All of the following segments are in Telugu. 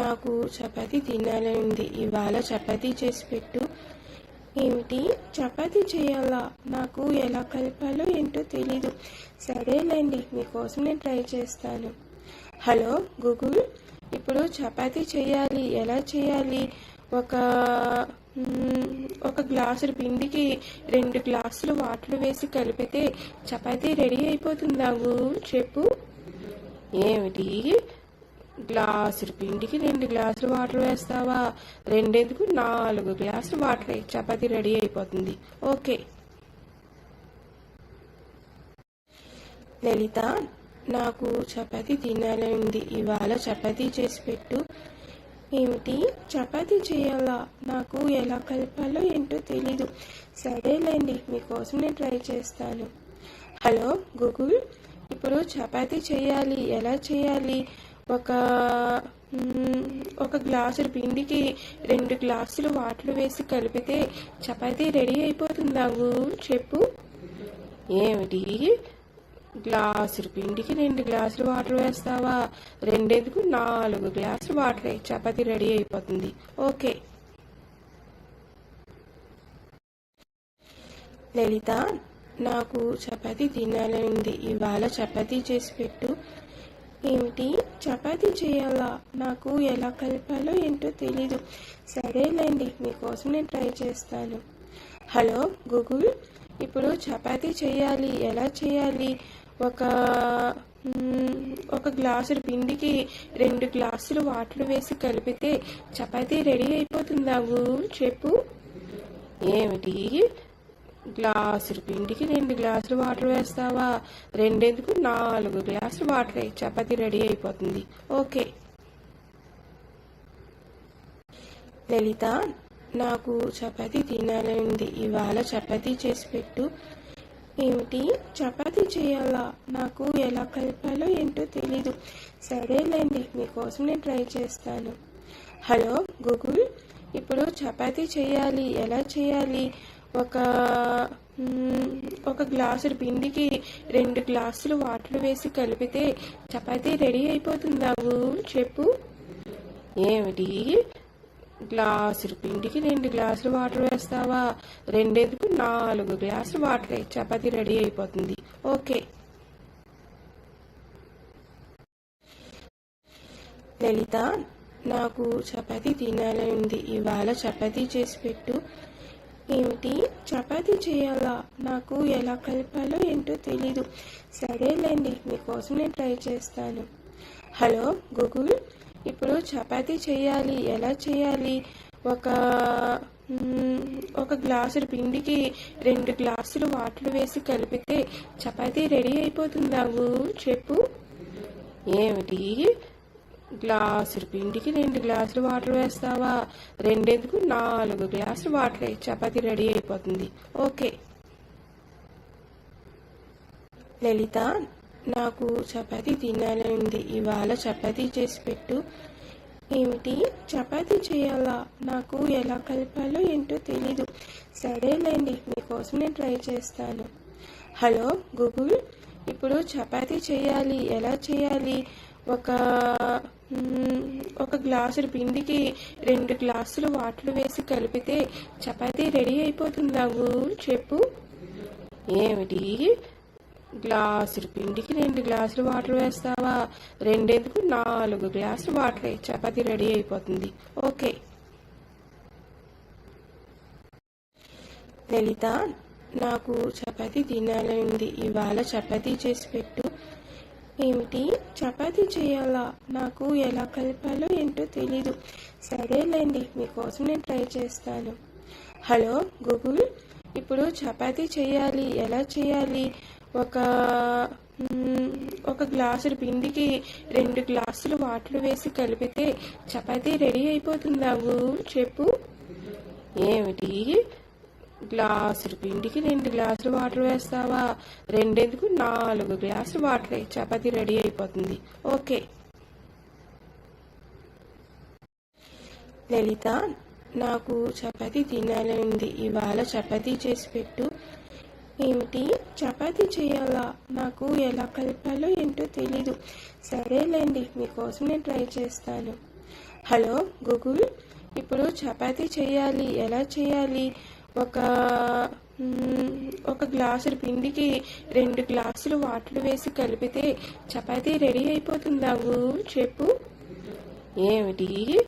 నాకు చపాతి తినాలని ఉంది. ఇవాళ చపాతీ చేసి పెట్టు. ఏమిటి? చపాతీ చేయాలా? నాకు ఎలా కలపాలో ఏంటో తెలీదు. సరేలేండి మీకోసం నేను ట్రై చేస్తాను. Hello Google? ఇప్పుడు చపాతీ చేయాలి. ఎలా చేయాలి? ఒక ఒక గ్లాసు పిండికి రెండు గ్లాసులు వాటర్ వేసి కలిపితే చపాతీ రెడీ అయిపోతుందా చెప్పు. ఏమిటి? గ్లాసులు పిండికి రెండు గ్లాసులు వాటర్ వేస్తావా? రెండెందుకు? నాలుగు గ్లాసులు వాటర్ చపాతి రెడీ అయిపోతుంది. ఓకే. లలిత నాకు చపాతి తినాలని ఉంది. ఇవాళ చపాతీ చేసి పెట్టు. ఏమిటి? చపాతీ చేయాలా? నాకు ఎలా కలపాలో ఏంటో తెలీదు. సరేలేండి మీకోసం నేను ట్రై చేస్తాను. Hello Google. ఇప్పుడు చపాతి చేయాలి. ఎలా చేయాలి? ఒక ఒక గ్లాసు పిండికి రెండు గ్లాసులు వాటర్ వేసి కలిపితే చపాతీ రెడీ అయిపోతుందా చెప్పు. ఏమిటి? గ్లాసుల పిండికి రెండు గ్లాసులు వాటర్ వేస్తావా? రెండేందుకు నాలుగు గ్లాసులు వాటర్ చపాతీ రెడీ అయిపోతుంది. ఓకే. లలిత నాకు చపాతీ తినాలని ఉంది. ఇవాళ చపాతీ చేసి పెట్టు. ఏమిటి? చపాతీ చేయాలా? నాకు ఎలా కలపాలో ఏంటో తెలీదు. సరేలేండి మీకోసం నేను ట్రై చేస్తాను. Hello Google? ఇప్పుడు చపాతీ చేయాలి. ఎలా చేయాలి? ఒక ఒక గ్లాసుల పిండికి రెండు గ్లాసులు వాటర్ వేసి కలిపితే చపాతీ రెడీ అయిపోతుందా గూగుల్ చెప్పు. ఏమిటి? గ్లాసులు పిండికి రెండు గ్లాసులు వాటర్ వేస్తావా? రెండెందుకు? నాలుగు గ్లాసులు వాటర్ వేయి. చపాతీ రెడీ అయిపోతుంది. ఓకే. లలిత నాకు చపాతీ తినాలని ఉంది. ఇవాళ చపాతీ చేసి పెట్టు. ఏమిటి? చపాతీ చేయాలా? నాకు ఎలా కలపాలో ఏంటో తెలీదు. సరేలేండి మీకోసం నేను ట్రై చేస్తాను. Hello Google. ఇప్పుడు చపాతీ చేయాలి. ఎలా చేయాలి? ఒక ఒక గ్లాసు పిండికి రెండు గ్లాసులు వాటర్ వేసి కలిపితే చపాతీ రెడీ అయిపోతుందా చెప్పు. ఏమిటి? గ్లాసు పిండికి రెండు గ్లాసులు వాటర్ వేస్తావా? రెండేందుకు నాలుగు గ్లాసులు వాటర్ చపాతీ రెడీ అయిపోతుంది. ఓకే. లలిత నాకు చపాతీ తినాలని ఉంది. ఇవాళ చపాతీ చేసి పెట్టు. ఏమిటి? చపాతీ చేయాలా? నాకు ఎలా కలపాలో ఏంటో తెలీదు. సరేలేండి మీకోసం నేను ట్రై చేస్తాను. Hello Google? ఇప్పుడు చపాతీ చేయాలి. ఎలా చేయాలి? ఒక ఒక గ్లాసు పిండికి రెండు గ్లాసులు వాటర్ వేసి కలిపితే చపాతీ రెడీ అయిపోతుందా గూగుల్ చెప్పు. ఏమిటి? గ్లాసులు పిండికి రెండు గ్లాసులు వాటర్ వేస్తావా? రెండెందుకు? నాలుగు గ్లాసులు వాటర్ వేయి. రెడీ అయిపోతుంది. ఓకే. లలిత నాకు చపాతీ తినాలని ఉంది. ఇవాళ చపాతీ చేసి పెట్టు. ఏమిటి? చపాతీ చేయాలా? నాకు ఎలా కలపాలో ఏంటో తెలీదు. సరేలేండి మీకోసం నేను ట్రై చేస్తాను. Hello Google. ఇప్పుడు చపాతీ చేయాలి. ఎలా చేయాలి? ఒక ఒక గ్లాసుల పిండికి రెండు గ్లాసులు వాటర్ వేసి కలిపితే చపాతీ రెడీ అయిపోతుంది గూగుల్ చెప్పు. ఏమిటి? గ్లాసుల పిండికి రెండు గ్లాసులు వాటర్ వేస్తావా? రెండేందుకు నాలుగు గ్లాసులు వాటర్ చపాతీ రెడీ అయిపోతుంది. ఓకే. లలిత నాకు చపాతీ తినాలని ఉంది. ఇవాళ చపాతీ చేసి పెట్టు. ఏమిటి? చపాతీ చేయాలా? నాకు ఎలా కలపాలో ఏంటో తెలీదు. సరేలేండి మీకోసం నేను ట్రై చేస్తాను. Hello Google? ఇప్పుడు చపాతీ చేయాలి. ఎలా చేయాలి? ఒక ఒక గ్లాసు పిండికి రెండు గ్లాసులు వాటర్ వేసి కలిపితే చపాతీ రెడీ అయిపోతుందా గూగుల్ చెప్పు. ఏమిటి? గ్లాసులకు పిండికి రెండు గ్లాసులు వాటర్ వేస్తావా? రెండెందుకు? నాలుగు గ్లాసులు వాటర్ చపాతి రెడీ అయిపోతుంది. ఓకే. లలిత నాకు చపాతి తినాలని ఉంది. ఇవాళ చపాతీ చేసి పెట్టు. ఏమిటి? చపాతీ చేయాలా? నాకు ఎలా కలపాలో ఏంటో తెలీదు. సరేలేండి మీకోసం నేను ట్రై చేస్తాను. Hello Google. ఇప్పుడు చపాతి చేయాలి. ఎలా చేయాలి? ఒక ఒక గ్లాసుల పిండికి రెండు గ్లాసులు వాటర్ వేసి కలిపితే చపాతీ రెడీ అయిపోతుందా చెప్పు. ఏమిటి?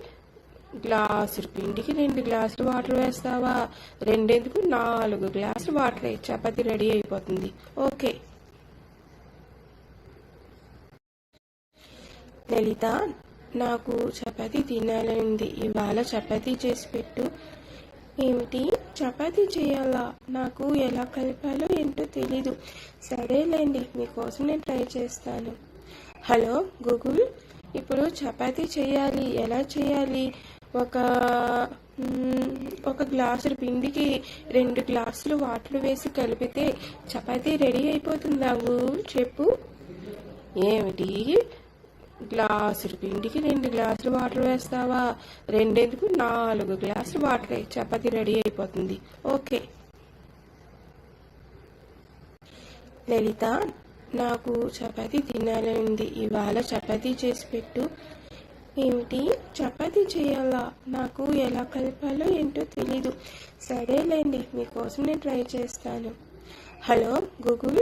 గ్లాసు పిండికి రెండు గ్లాసులు వాటర్ వేస్తావా? రెండెందుకు నాలుగు గ్లాసులు వాటర్ చపాతీ రెడీ అయిపోతుంది. ఓకే. లలిత నాకు చపాతీ తినాలని ఉంది. ఇవాళ చపాతీ చేసి పెట్టు. ఏమిటి? చపాతీ చేయాలా? నాకు ఎలా కలపాలో ఏంటో తెలీదు. సరేలేండి మీకోసం నేను ట్రై చేస్తాను. Hello Google? ఇప్పుడు చపాతీ చేయాలి. ఎలా చేయాలి? ఒక ఒక గ్లాసు పిండికి రెండు గ్లాసులు వాటర్ వేసి కలిపితే చపాతీ రెడీ అయిపోతుందా చెప్పు. ఏమిటి? గ్లాసులకు పిండికి రెండు గ్లాసులు వాటర్ వేస్తావా? రెండేందుకు? నాలుగు గ్లాసులు వాటర్ వేయి. రెడీ అయిపోతుంది. ఓకే. లలిత నాకు చపాతీ తినాలని ఉంది. ఇవాళ చపాతీ చేసి పెట్టు. ఏమిటి? చపాతీ చేయాలా? నాకు ఎలా కలపాలో ఏంటో తెలీదు. సరేలేండి మీకోసం నేను ట్రై చేస్తాను. Hello Google.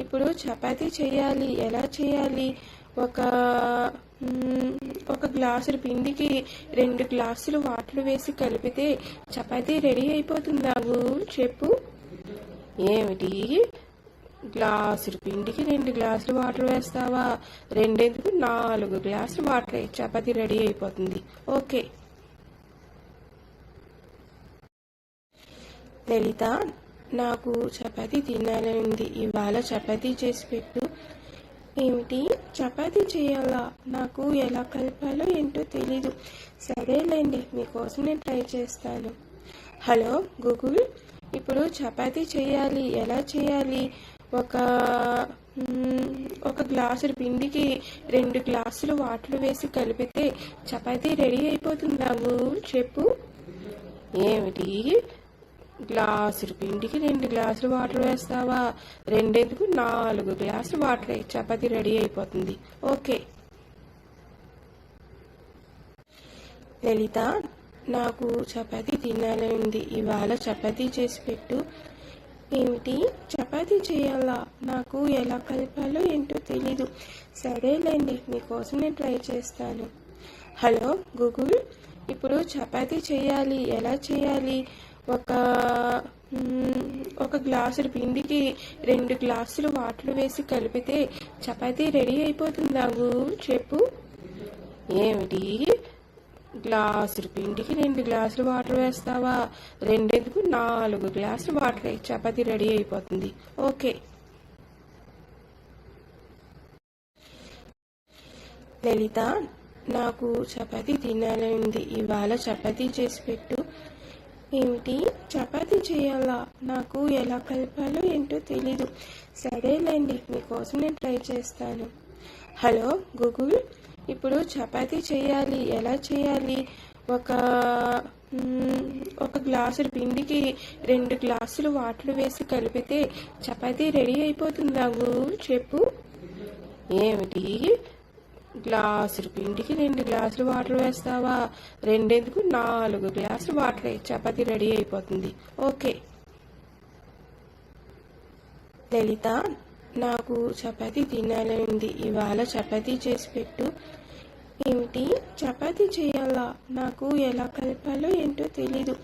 ఇప్పుడు చపాతి చేయాలి. ఎలా చేయాలి? ఒక ఒక గ్లాసులు పిండికి రెండు గ్లాసులు వాటర్ వేసి కలిపితే చపాతీ రెడీ అయిపోతుందా చెప్పు. ఏమిటి? గ్లాసులు పిండికి రెండు గ్లాసులు వాటర్ వేస్తావా? రెండెందుకు? నాలుగు గ్లాసులు వాటర్. చపాతీ రెడీ అయిపోతుంది. ఓకే. లలిత నాకు చపాతీ తినాలని ఉంది. ఇవాళ చపాతీ చేసి పెట్టు. ఏమిటి? చపాతీ చేయాలా? నాకు ఎలా కలపాలో ఏంటో తెలీదు. సరేలేండి మీకోసం నేను ట్రై చేస్తాను. Hello Google? ఇప్పుడు చపాతీ చేయాలి. ఎలా చేయాలి? ఒక ఒక గ్లాసు పిండికి రెండు గ్లాసులు వాటర్ వేసి కలిపితే చపాతీ రెడీ అయిపోతుందా గూగుల్? చెప్పు. ఏమిటి? గ్లాసులు పిండికి రెండు గ్లాసులు వాటర్ వేస్తావా? రెండేందుకు నాలుగు గ్లాసులు వాటర్ వేయి. చపాతీ రెడీ అయిపోతుంది. ఓకే. లలిత నాకు చపాతీ తినాలని ఉంది. ఇవాళ చపాతీ చేసి పెట్టు. ఏమిటి చపాతీ చేయాలా? నాకు ఎలా కలపాలో ఏంటో తెలీదు. సరేలేండి మీకోసం నేను ట్రై చేస్తాను. Hello Google. ఇప్పుడు చపాతీ చేయాలి. ఎలా చేయాలి? ఒక ఒక గ్లాసుల పిండికి రెండు గ్లాసులు వాటర్ వేసి కలిపితే చపాతీ రెడీ అయిపోతుంది గూగుల్ చెప్పు. ఏమిటి? గ్లాసుల పిండికి రెండు గ్లాసులు వాటర్ వేస్తావా? రెండెందుకు నాలుగు గ్లాసులు వాటర్ చపాతి చపాతీ రెడీ అయిపోతుంది. ఓకే. లలిత నాకు చపాతీ తినాలని ఉంది. ఇవాళ చపాతీ చేసి పెట్టు. ఏమిటి? చపాతీ చేయాలా? నాకు ఎలా కలపాలో ఏంటో తెలీదు. సరేలేండి మీకోసం నేను ట్రై చేస్తాను. Hello Google? ఇప్పుడు చపాతీ చేయాలి. ఎలా చేయాలి? ఒక ఒక గ్లాసు పిండికి రెండు గ్లాసులు వాటర్ వేసి కలిపితే చపాతీ రెడీ అయిపోతుందా గూగుల్? చెప్పు. ఏమిటి? గ్లాసులు ఇంటికి రెండు గ్లాసులు వాటర్ వేస్తావా? రెండెందుకు? నాలుగు గ్లాసులు వాటర్ చపాతి రెడీ అయిపోతుంది. ఓకే. లలిత నాకు చపాతీ తినాలని ఉంది. ఇవాళ చపాతీ చేసి పెట్టు. ఏమిటి? చపాతీ చేయాలా? నాకు ఎలా కలపాలో ఏంటో తెలీదు.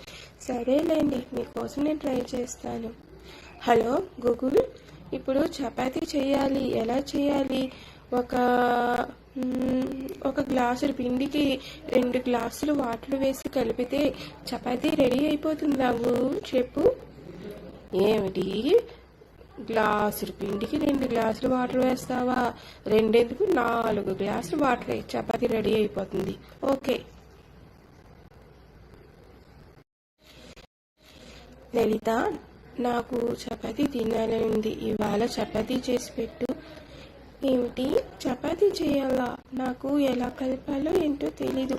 సరేలేండి మీకోసం నేను ట్రై చేస్తాను. హలో గూగుల్ ఇప్పుడు చపాతి చేయాలి. ఎలా చేయాలి? ఒక ఒక గ్లాసులు పిండికి రెండు గ్లాసులు వాటర్ వేసి కలిపితే చపాతీ రెడీ అయిపోతుందా చెప్పు. ఏమిటి? గ్లాసుల పిండికి రెండు గ్లాసులు వాటర్ వేస్తావా? రెండేందుకు? నాలుగు గ్లాసులు వాటర్. వేయి చపాతీ రెడీ అయిపోతుంది. ఓకే. లలిత నాకు చపాతీ తినాలని ఉంది. ఇవాళ చపాతీ చేసి పెట్టు. ఏమిటి? చపాతీ చేయాలా? నాకు ఎలా కలపాలో ఏంటో తెలీదు.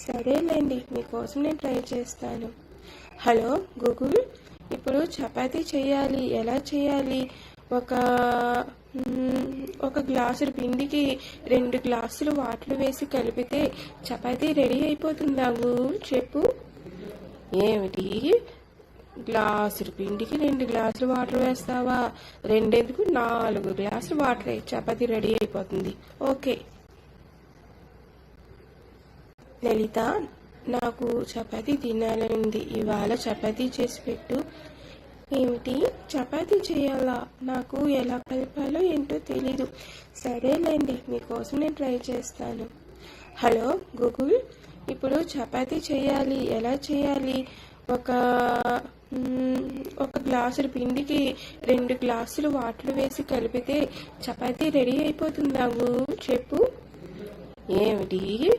సరేలేండి మీకోసం నేను ట్రై చేస్తాను. Hello Google? ఇప్పుడు చపాతీ చేయాలి. ఎలా చేయాలి? ఒక ఒక గ్లాసు పిండికి రెండు గ్లాసులు వాటర్ వేసి కలిపితే చపాతీ రెడీ అయిపోతుందా గూగుల్? చెప్పు. ఏమిటి? గ్లాసులు పిండికి రెండు గ్లాసులు వాటర్ వేస్తావా? రెండెందుకు? నాలుగు గ్లాసులు వాటర్ వేయి. చపాతీ రెడీ అయిపోతుంది. ఓకే. లలిత నాకు చపాతీ తినాలని ఉంది. ఇవాళ చపాతీ చేసి పెట్టు. ఏమిటి? చపాతీ చేయాలా? నాకు ఎలా కలపాలో ఏంటో తెలీదు. సరేలేండి మీకోసం నేను ట్రై చేస్తాను. హలో గూగుల్ ఇప్పుడు చపాతీ చేయాలి. ఎలా చేయాలి? ఒక ఒక గ్లాసులు పిండికి రెండు గ్లాసులు వాటర్ వేసి కలిపితే చపాతీ రెడీ అయిపోతుందాగు చెప్పు. ఏమిటి?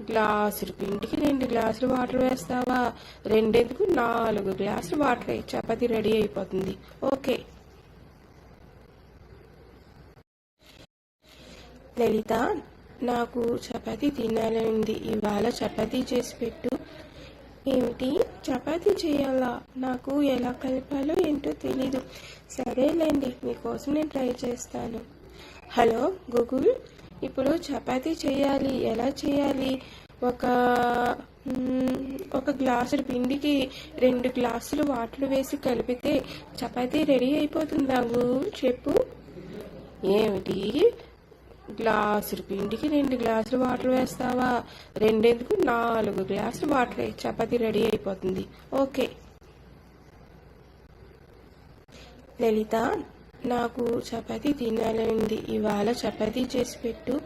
గ్లాసులు పిండికి రెండు గ్లాసులు వాటర్ వేస్తావా? రెండెందుకు? నాలుగు గ్లాసులు వాటర్ వేయి. చపాతీ రెడీ అయిపోతుంది. ఓకే. లలిత నాకు చపాతీ తినాలని ఉంది. ఇవాళ చపాతీ చేసి పెట్టు. ఏమిటి? చపాతీ చేయాలా? నాకు ఎలా కలపాలో ఏంటో తెలీదు. సరేలేండి మీకోసం నేను ట్రై చేస్తాను. Hello Google? ఇప్పుడు చపాతీ చేయాలి. ఎలా చేయాలి? ఒక ఒక గ్లాసుడు పిండికి రెండు గ్లాసులు వాటర్ వేసి కలిపితే చపాతీ రెడీ అయిపోతుందా? గూగుల్ చెప్పు. ఏమిటి? గ్లాసుడు పిండికి రెండు గ్లాసులు వాటర్ వేస్తావా? రెండేందుకు? నాలుగు గ్లాసులు వాటర్ చపాతి రెడీ అయిపోతుంది. ఓకే. లలిత నాకు చపాతీ తినాలని ఉంది. ఇవాళ చపాతీ చేసి పెట్టు.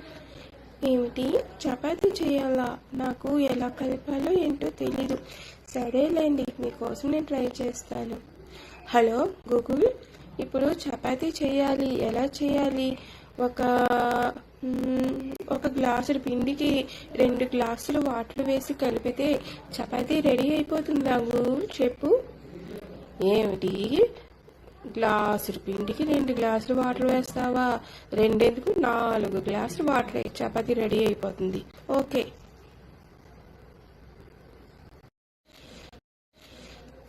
ఏమిటి? చపాతీ చేయాలా? నాకు ఎలా కలపాలో ఏంటో తెలీదు. సరేలేండి మీకోసం నేను ట్రై చేస్తాను. Hello Google. ఇప్పుడు చపాతీ చేయాలి. ఎలా చేయాలి? ఒక ఒక గ్లాసుడు పిండికి రెండు గ్లాసులు వాటర్ వేసి కలిపితే చపాతీ రెడీ అయిపోతుంది అయిపోతుందాగు చెప్పు. ఏమిటి? గ్లాసుడు పిండికి రెండు గ్లాసులు వాటర్ వేస్తావా? రెండేందుకు? నాలుగు గ్లాసులు వాటర్ చపాతీ రెడీ అయిపోతుంది. ఓకే.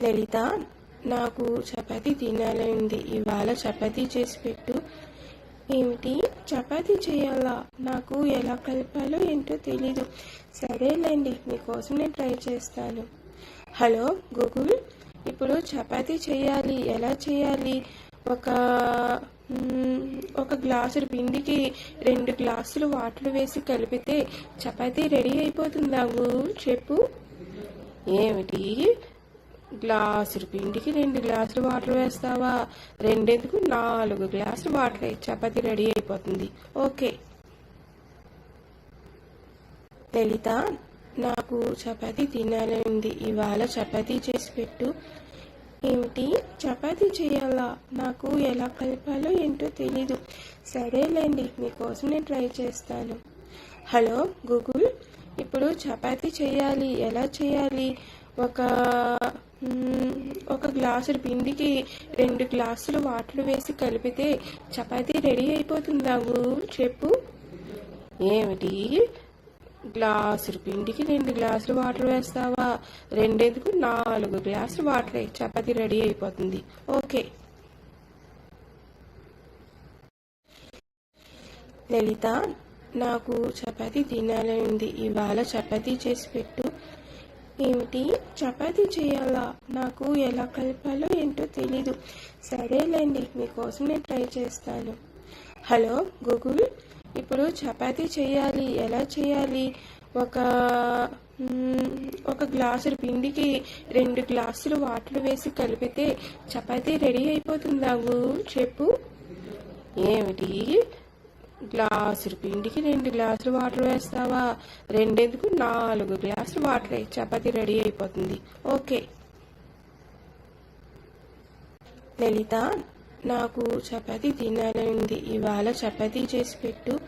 లలిత నాకు చపాతీ తినాలని ఉంది. ఇవాళ చపాతీ చేసి పెట్టు. ఏమిటి? చపాతీ చేయాలా? నాకు ఎలా కలపాలో ఏంటో తెలీదు. సరేలేండి మీకోసం నేను ట్రై చేస్తాను. Hello Google? ఇప్పుడు చపాతీ చేయాలి. ఎలా చేయాలి? ఒక ఒక గ్లాసు పిండికి రెండు గ్లాసులు వాటర్ వేసి కలిపితే చపాతీ రెడీ అయిపోతుందాగు చెప్పు. ఏమిటి? గ్లాసులు పిండికి రెండు గ్లాసులు వాటర్ వేస్తావా? రెండెందుకు? నాలుగు గ్లాసులు వాటర్ వేయి. చపాతీ రెడీ అయిపోతుంది. ఓకే. లలిత నాకు చపాతీ తినాలని ఉంది. ఇవాళ చపాతీ చేసి పెట్టు. ఏమిటి? చపాతీ చేయాలా? నాకు ఎలా కలపాలో ఏంటో తెలీదు. సరేలేండి మీకోసం నేను ట్రై చేస్తాను. Hello Google. ఇప్పుడు చపాతీ చేయాలి. ఎలా చేయాలి? ఒక ఒక గ్లాసుడు పిండికి రెండు గ్లాసులు వాటర్ వేసి కలిపితే చపాతీ రెడీ అయిపోతుందాగు చెప్పు. ఏమిటి? గ్లాసుడు పిండికి రెండు గ్లాసులు వాటర్ వేస్తావా? రెండేందుకు నాలుగు గ్లాసులు వాటర్ చపాతి చపాతీ రెడీ అయిపోతుంది. ఓకే. లలిత నాకు చపాతీ తినాలని ఉంది. ఇవాళ చపాతీ చేసి పెట్టు. ఏమిటి? చపాతీ చేయాలా? నాకు ఎలా కలపాలో ఏంటో తెలీదు. సరేలేండి మీకోసం నేను ట్రై చేస్తాను. Hello Google? ఇప్పుడు చపాతీ చేయాలి. ఎలా చేయాలి? ఒక ఒక గ్లాసు పిండికి రెండు గ్లాసులు వాటర్ వేసి కలిపితే చపాతీ రెడీ అయిపోతుందాగు చెప్పు. ఏమిటి? గ్లాసులు పిండికి రెండు గ్లాసులు వాటర్ వేస్తావా? రెండెందుకు? నాలుగు గ్లాసులు వాటర్. వేయి చపాతి రెడీ అయిపోతుంది. ఓకే. లలిత నాకు చపాతీ తినాలని ఉంది. ఇవాళ చపాతీ చేసి పెట్టు.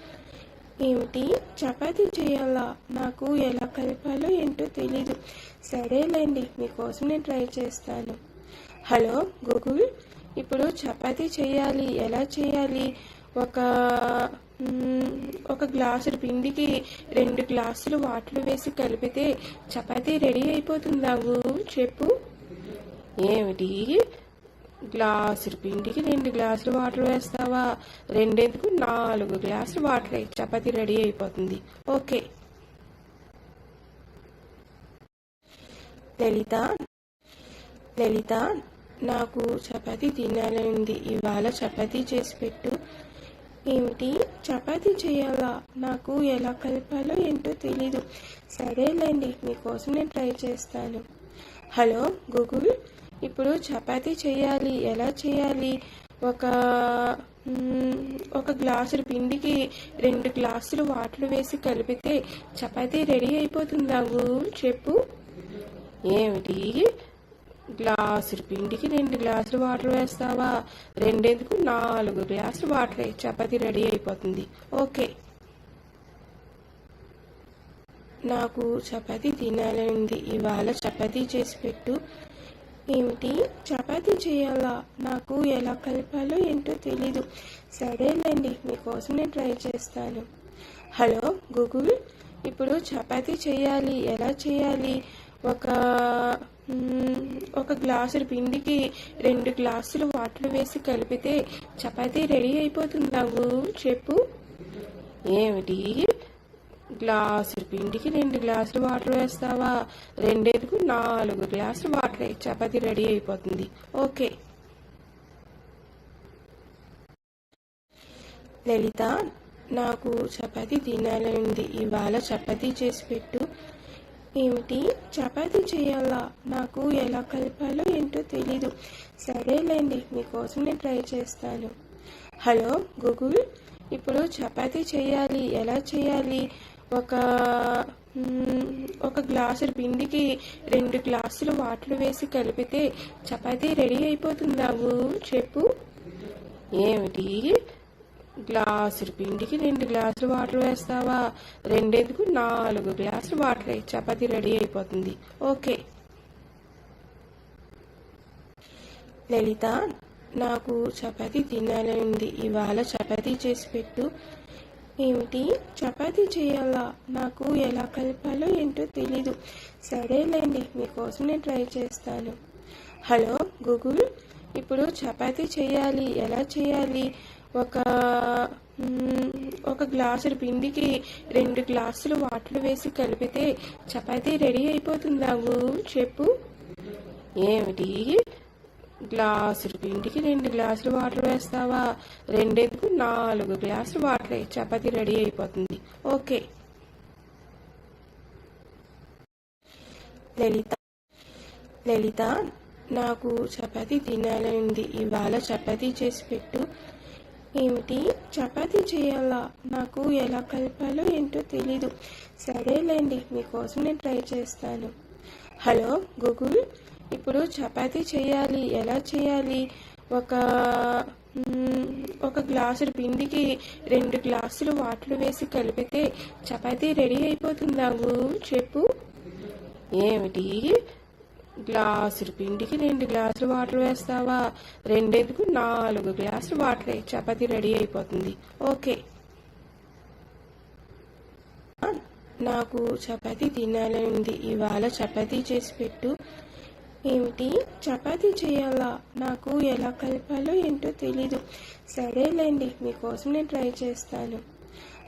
ఏమిటి? చపాతీ చేయాలా? నాకు ఎలా కలపాలో ఏంటో తెలీదు. సరేలేండి మీకోసం నేను ట్రై చేస్తాను. హలో గూగుల్ ఇప్పుడు చపాతీ చేయాలి. ఎలా చేయాలి? ఒక ఒక గ్లాసు పిండికి రెండు గ్లాసులు వాటర్ వేసి కలిపితే చపాతీ రెడీ అయిపోతుందాగు చెప్పు. ఏమిటి? గ్లాసు పిండికి రెండు గ్లాసులు వాటర్ వేస్తావా? రెండేందుకు నాలుగు గ్లాసులు వాటర్ చపాతీ రెడీ అయిపోతుంది. ఓకే. లలిత లలిత నాకు చపాతీ తినాలని ఉంది. ఇవాళ చపాతీ చేసి పెట్టు. ఏమిటి? చపాతీ చేయాలా? నాకు ఎలా కలపాలో ఏంటో తెలీదు. సరేలేండి మీకోసం నేను ట్రై చేస్తాను. Hello Google? ఇప్పుడు చపాతీ చేయాలి. ఎలా చేయాలి? ఒక ఒక గ్లాసుల పిండికి రెండు గ్లాసులు వాటర్ వేసి కలిపితే చపాతీ రెడీ అయిపోతుందా గూగుల్? చెప్పు. ఏమిటి? గ్లాసులు పిండికి రెండు గ్లాసులు వాటర్ వేస్తావా? రెండెందుకు? నాలుగు గ్లాసులు వాటర్ వేయి. చపాతీ రెడీ అయిపోతుంది. ఓకే. నాకు చపాతీ తినాలని ఉంది. ఇవాళ చపాతీ చేసి పెట్టు. ఏమిటి? చపాతీ చేయాలా? నాకు ఎలా కలపాలో ఏంటో తెలీదు. సరేనండి మీకోసం నేను ట్రై చేస్తాను. Hello Google. ఇప్పుడు చపాతీ చేయాలి. ఎలా చేయాలి? ఒక ఒక గ్లాసు పిండికి రెండు గ్లాసులు వాటర్ వేసి కలిపితే చపాతీ రెడీ అయిపోతుందా. చెప్పు. ఏమిటి? గ్లాసు పిండికి రెండు గ్లాసులు వాటర్ వేస్తావా? రెండేందుకు నాలుగు గ్లాసులు వాటర్ చపాతి చపాతీ రెడీ అయిపోతుంది. ఓకే. లలిత నాకు చపాతీ తినాలని ఉంది. ఇవాళ చపాతీ చేసి పెట్టు. ఏమిటి? చపాతీ చేయాలా? నాకు ఎలా కలపాలో ఏంటో తెలీదు. సరేలేండి మీకోసం నేను ట్రై చేస్తాను. Hello Google? ఇప్పుడు చపాతీ చేయాలి. ఎలా చేయాలి? ఒక ఒక గ్లాసు పిండికి రెండు గ్లాసులు వాటర్ వేసి కలిపితే చపాతీ రెడీ అయిపోతుందా చెప్పు. ఏమిటి? గ్లాసులు పిండికి రెండు గ్లాసులు వాటర్ వేస్తావా? రెండేందుకు నాలుగు గ్లాసులు వాటర్ చపాతీ రెడీ అయిపోతుంది. ఓకే. లలిత నాకు చపాతీ తినాలని ఉంది. ఇవాళ చపాతీ చేసి పెట్టు. ఏమిటి? చపాతీ చేయాలా? నాకు ఎలా కలపాలో ఏంటో తెలీదు. సరేలేండి మీకోసం నేను ట్రై చేస్తాను. హలో గూగుల్ ఇప్పుడు చపాతీ చేయాలి. ఎలా చేయాలి? ఒక ఒక గ్లాసు పిండికి రెండు గ్లాసులు వాటర్ వేసి కలిపితే చపాతీ రెడీ అయిపోతుందా చెప్పు. ఏమిటి? గ్లాసు పిండికి రెండు గ్లాసులు వాటర్ వేస్తావా? రెండెందుకు నాలుగు గ్లాసులు వాటర్ చపాతీ రెడీ అయిపోతుంది. ఓకే. లలిత లలిత నాకు చపాతీ తినాలని ఉంది. ఇవాళ చపాతీ చేసి పెట్టు. ఏమిటి? చపాతీ చేయాలా? నాకు ఎలా కలపాలో ఏంటో తెలీదు. సరేలేండి మీకోసం నేను ట్రై చేస్తాను. Hello Google? ఇప్పుడు చపాతీ చేయాలి. ఎలా చేయాలి? ఒక ఒక గ్లాసు పిండికి రెండు గ్లాసులు వాటర్ వేసి కలిపితే చపాతీ రెడీ అయిపోతుందా గూగుల్ చెప్పు. ఏమిటి? గ్లాసులు పిండికి రెండు గ్లాసులు వాటర్ వేస్తావా? రెండేందుకు నాలుగు గ్లాసులు వాటర్ చపాతి చపాతీ రెడీ అయిపోతుంది. ఓకే. నాకు చపాతీ తినాలని ఉంది. ఇవాళ చపాతీ చేసి పెట్టు. ఏమిటి? చపాతీ చేయాలా? నాకు ఎలా కలపాలో ఏంటో తెలీదు. సరేలేండి మీకోసం నేను ట్రై చేస్తాను.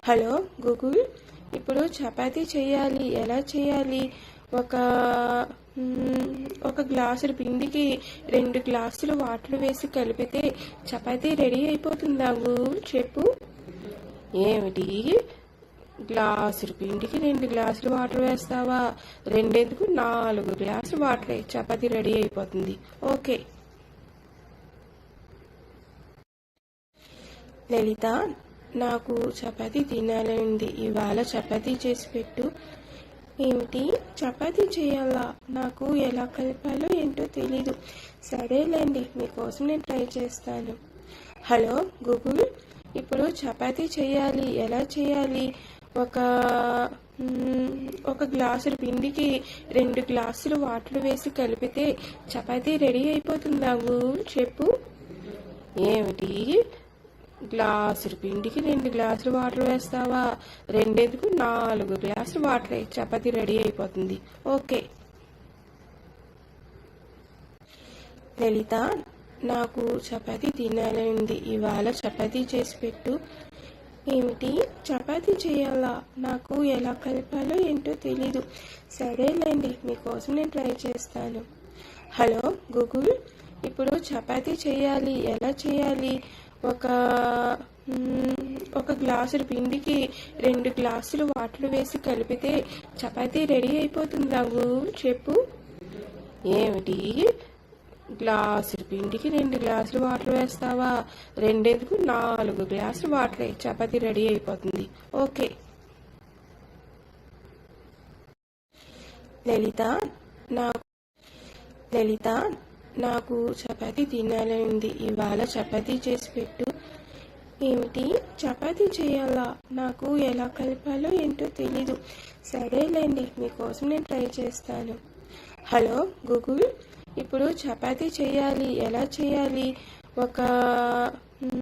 Hello Google. ఇప్పుడు చపాతీ చేయాలి. ఎలా చేయాలి? ఒక ఒక గ్లాసుల పిండికి రెండు గ్లాసులు వాటర్ వేసి కలిపితే చపాతీ రెడీ అయిపోతుందా చెప్పు. ఏమిటి? గ్లాసుల పిండికి రెండు గ్లాసులు వాటర్ వేస్తావా? రెండేందుకు నాలుగు గ్లాసులు వాటర్ చపాతీ రెడీ అయిపోతుంది. ఓకే. లలిత నాకు చపాతీ తినాలని ఉంది. ఇవాళ చపాతీ చేసి పెట్టు. ఏమిటి? చపాతీ చేయాలా? నాకు ఎలా కలపాలో ఏంటో తెలీదు. సరేలేండి మీకోసం నేను ట్రై చేస్తాను. Hello Google? ఇప్పుడు చపాతీ చేయాలి. ఎలా చేయాలి? ఒక ఒక గ్లాసులు పిండికి రెండు గ్లాసులు వాటర్ వేసి కలిపితే చపాతీ రెడీ అయిపోతుందా గూగుల్? చెప్పు. ఏమిటి? గ్లాసులు పిండికి రెండు గ్లాసులు వాటర్ వేస్తావా? రెండేందుకు? నాలుగు గ్లాసులు వాటర్ వేయి. చపాతీ రెడీ అయిపోతుంది. ఓకే. లలిత నాకు చపాతీ తినాలని ఉంది. ఇవాళ చపాతీ చేసి పెట్టు. ఏమిటి? చపాతీ చేయాలా? నాకు ఎలా కలపాలో ఏంటో తెలీదు. సరేలేండి మీకోసం నేను ట్రై చేస్తాను. Hello Google. ఇప్పుడు చపాతీ చేయాలి. ఎలా చేయాలి? ఒక ఒక గ్లాసు పిండికి రెండు గ్లాసులు వాటర్ వేసి కలిపితే చపాతీ రెడీ అయిపోతుంది గూగుల్ చెప్పు. ఏమిటి? గ్లాసుల పిండికి రెండు గ్లాసులు వాటర్ వేస్తావా? రెండేందుకు నాలుగు గ్లాసులు వాటర్ చపాతీ రెడీ అయిపోతుంది. ఓకే. లలిత నాకు లలిత నాకు చపాతి తినాలని ఉంది. ఇవాళ చపాతీ చేసి పెట్టు. ఏమిటి? చపాతీ చేయాలా? నాకు ఎలా కలపాలో ఏంటో తెలీదు. సరేలేండి మీకోసం నేను ట్రై చేస్తాను. Hello Google? ఇప్పుడు చపాతీ చేయాలి. ఎలా చేయాలి? ఒక